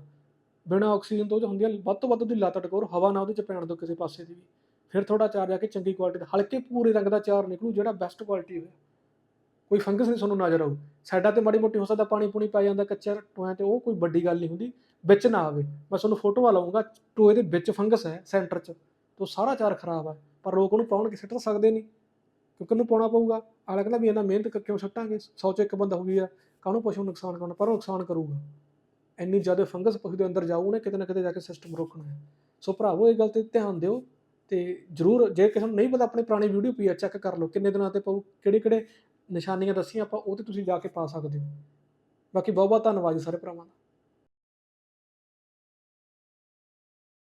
Speaker 1: ਬਿਨਾਂ ਆਕਸੀਜਨ ਤੋਂ ਉਹ 'ਚ ਹੁੰਦੀ ਹੈ ਵੱਧ ਤੋਂ ਵੱਧ ਉਹਦੀ ਲੱਤ ਟਕੋਰ, ਹਵਾ ਨਾ ਉਹਦੇ ਚ ਪੈਣ ਦਿਓ ਕਿਸੇ ਪਾਸੇ ਦੀ ਵੀ। ਫਿਰ ਥੋੜਾ ਚਾਰ ਜਾ ਕੇ ਚੰਗੀ ਕੁਆਲਿਟੀ ਦਾ, ਹਲਕੇ ਪੂਰੇ ਰੰਗ ਦਾ ਚਾਰ ਨਿਕਲੂ ਜਿਹੜਾ ਬੈਸਟ ਕੁਆਲਿਟੀ ਹੋਵੇ। ਕੋਈ ਫੰਗਸ ਨਹੀਂ ਤੁਹਾਨੂੰ ਨਜ਼ਰ ਆਊ। ਸਾਡਾ ਤੇ ਮਾੜੀ ਮੋਟੀ ਹੋ ਸਕਦਾ ਪਾਣੀ ਪੂਣੀ ਪੈ ਜਾਂਦਾ ਕੱਚਾ ਟੋਇਆ ਤੇ, ਉਹ ਕੋਈ ਵੱਡੀ ਗੱਲ ਨਹੀਂ ਹੁੰਦੀ। ਵਿੱਚ ਨਾ ਆਵੇ। ਮੈਂ ਤੁਹਾਨੂੰ ਫੋਟੋਆਂ ਲਾਉਂਗਾ ਟੋਏ ਦੇ ਵਿੱਚ ਫੰਗਸ ਹੈ ਸੈਂਟਰ 'ਚ। ਤੋਂ ਸਾਰਾ ਚਾਰ ਖਰਾਬ ਹੈ ਪਰ ਲੋਕ ਉਹਨੂੰ ਪਾਉਣ ਕੇ ਸਿੱਟ ਸਕਦੇ ਨਹੀਂ। ਕਿਉਂਕਿ ਉਹਨੂੰ ਪਾਉਣਾ ਪਊਗਾ। ਆਲਾ ਕਹਿੰਦਾ ਵੀ ਇਹਨਾਂ ਮਿਹਨਤ ਕ- ਕਿਉਂ ਸੱਟਾਂਗੇ 100 ਚ ਇੱਕ ਬੰਦਾ ਹੋਈ ਆ ਕਾਹਨੂੰ ਪਸ਼ੂ ਨੁਕਸਾਨ ਕਰਨਾ ਪਰ ਉਹ ਨੁਕਸਾਨ ਕਰੂਗਾ। ਇੰਨੀ ਜ਼ਿਆਦਾ ਫੰਗਸ ਪਸ਼ੂ ਦੇ ਅੰਦਰ ਜਾਊ, ਉਹਨੇ ਕਿਤੇ ਨਾ ਕਿਤੇ ਜਾ ਕੇ ਸਿਸਟਮ ਰੋਕਣਾ ਹੈ। ਸੋ ਭਰਾਵੋ, ਇਹ ਗੱਲ ਤੇ ਧਿਆਨ ਦਿਓ ਤੇ ਜਰੂਰ ਜੇ ਕਿਸੇ ਨੂੰ ਨਹੀਂ ਪਤਾ, ਆਪਣੇ ਪੁਰਾਣੀ ਵੀਡੀਓ ਪਈ ਆ ਚੈੱਕ ਕਰ ਲਓ ਕਿੰਨੇ ਦਿਨਾਂ ਤੇ ਪਊ, ਕਿਹੜੇ ਕਿਹੜੇ ਨਿਸ਼ਾਨੀਆਂ ਦੱਸੀਆਂ ਆਪਾਂ, ਉਹ ਤੇ ਤੁਸੀਂ ਜਾ ਕੇ ਪਾ ਸਕਦੇ ਹੋ। ਬਾਕੀ ਬਹੁਤ ਬਹੁਤ ਧੰਨਵਾਦ ਜੀ ਸਾਰੇ ਭਰਾਵਾਂ ਦਾ।